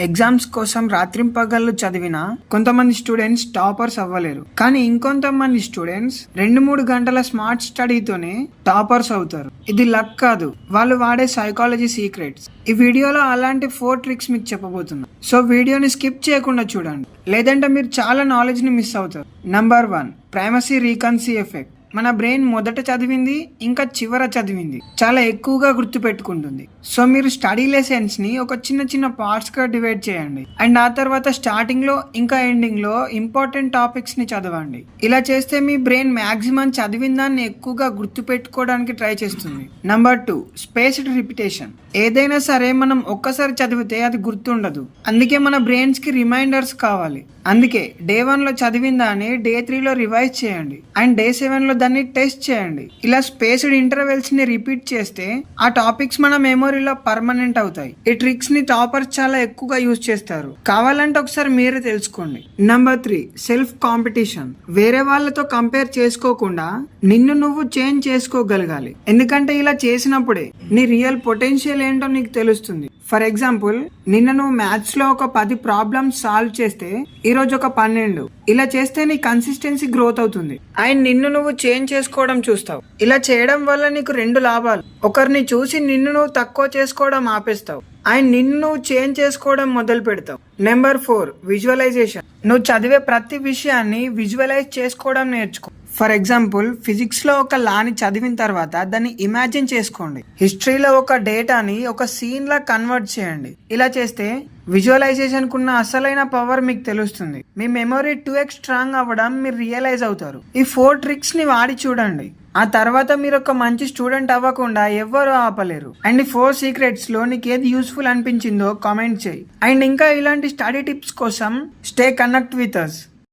Exams కోసం రాత్రింపగళ్ళు చదివిన కొంతమంది స్టూడెంట్స్ టాపర్స్ అవ్వలేరు. కానీ ఇంకొంతమంది స్టూడెంట్స్ రెండు మూడు గంటల స్మార్ట్ స్టడీతోనే టాపర్స్ అవుతారు. ఇది లక్ కాదు. వాళ్ళు వాడే సైకాలజీ సీక్రెట్స్. ఈ వీడియోలో అలాంటి ఫోర్ ట్రిక్స్ మీకు చెప్పబోతున్నా. సో వీడియోని స్కిప్ చేయకుండా చూడండి. లేదంటే మీరు చాలా నాలెడ్జ్ని మిస్ అవుతారు. Number one primacy recency effect. మన బ్రెయిన్ మొదట చదివింది ఇంకా చివర చదివింది. చాలా ఎక్కువగా గుర్తు పెట్టుకుంటుంది సో మీరు స్టడీ లెసన్స్ని ఒక చిన్న చిన్న పార్ట్స్గా డివైడ్ చేయండి. అండ్ ఆ తర్వాత స్టార్టింగ్లో ఇంకా ఎండింగ్లో ఇంపార్టెంట్ టాపిక్స్ని చదవండి. ఇలా చేస్తే మీ బ్రెయిన్ మ్యాక్సిమం చదివిన దాన్ని ఎక్కువగా గుర్తు పెట్టుకోవడానికి ట్రై చేస్తుంది. నంబర్ టూ స్పేస్డ్ రిపిటేషన్ ఏదైనా సరే మనం ఒక్కసారి చదివితే అది గుర్తుండదు. అందుకే మన బ్రెయిన్స్కి రిమైండర్స్ కావాలి. అందుకే డే వన్లో చదివిన దాన్ని డే త్రీలో రివైజ్ చేయండి. అండ్ డే సెవెన్లో దాన్ని టెస్ట్ చేయండి. ఇలా స్పేస్డ్ ఇంటర్వెల్స్ని రిపీట్ చేస్తే ఆ టాపిక్స్ మన మెమొరీలో పర్మనెంట్ అవుతాయి. ఈ ట్రిక్స్ని టాపర్స్ చాలా ఎక్కువగా యూజ్ చేస్తారు. కావాలంటే ఒకసారి మీరే తెలుసుకోండి. Number three self competition. వేరే వాళ్ళతో కంపేర్ చేసుకోకుండా నిన్ను నువ్వు చేంజ్ చేసుకోగలగాలి. ఎందుకంటే ఇలా చేసినప్పుడే నీ రియల్ పొటెన్షియల్ ఏంటో నీకు తెలుస్తుంది. ఫర్ ఎగ్జాంపుల్ నిన్న నువ్వు మ్యాథ్స్లో ఒక పది ప్రాబ్లమ్స్ సాల్వ్ చేస్తే ఈ రోజు ఒక పన్నెండు. ఇలా చేస్తే నీ కన్సిస్టెన్సీ గ్రోత్ అవుతుంది. అండ్ నిన్ను నువ్వు చేంజ్ చేసుకోవడం చూస్తావు. ఇలా చేయడం వల్ల నీకు రెండు లాభాలు. ఒకరిని చూసి నిన్ను నువ్వు తక్కువ చేసుకోవడం ఆపేస్తావు. అండ్ నిన్ను నువ్వు చేంజ్ చేసుకోవడం మొదలు పెడతావు. నెంబర్ ఫోర్ విజువలైజేషన్ నువ్వు చదివే ప్రతి విషయాన్ని విజువలైజ్ చేసుకోవడం నేర్చుకో. ఫర్ ఎగ్జాంపుల్ ఫిజిక్స్లో ఒక లాని చదివిన తర్వాత దాన్ని ఇమాజిన్ చేసుకోండి. హిస్టరీలో ఒక డేటాని ఒక సీన్లా కన్వర్ట్ చేయండి. ఇలా చేస్తే విజువలైజేషన్కు ఉన్న అసలైన పవర్ మీకు తెలుస్తుంది. మీ మెమొరీ టూ ఎక్స్ స్ట్రాంగ్ అవ్వడం మీరు రియలైజ్ అవుతారు. ఈ ఫోర్ ట్రిక్స్ని వాడి చూడండి. ఆ తర్వాత మీరు ఒక మంచి స్టూడెంట్ అవ్వకుండా ఎవ్వరూ ఆపలేరు. అండ్ ఈ ఫోర్ సీక్రెట్స్లో నీకు ఏది యూస్ఫుల్ అనిపించిందో కామెంట్ చేయి. అండ్ ఇంకా ఇలాంటి స్టడీ టిప్స్ కోసం స్టే కనెక్ట్ విత్ అస్